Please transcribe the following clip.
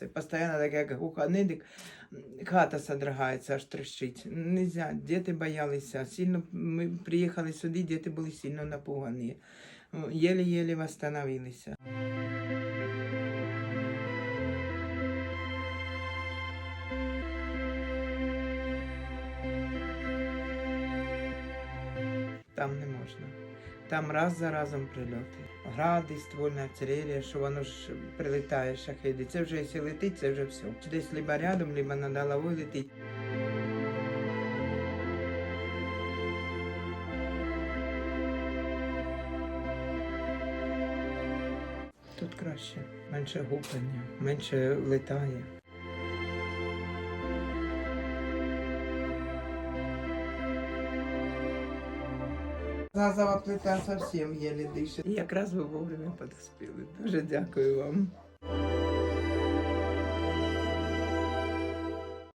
Це постійно таке, як глухонидик, хата содрогается, аж трещить. Нельзя, діти боялися. Сильно ми приїхали сюди, діти були сильно напугані. Єлі-єлі восстановилися. Там не можна. Там раз за разом прильоти. Гради, ствольна артилерія, що воно ж прилітає шахеди. Це вже якщо летить, це вже все. Десь либо рядом, либо над головою. Тут краще, менше гупання, менше летає. Газова плита зовсім єлі дише. І якраз ви вовремя подоспіли. Дуже дякую вам.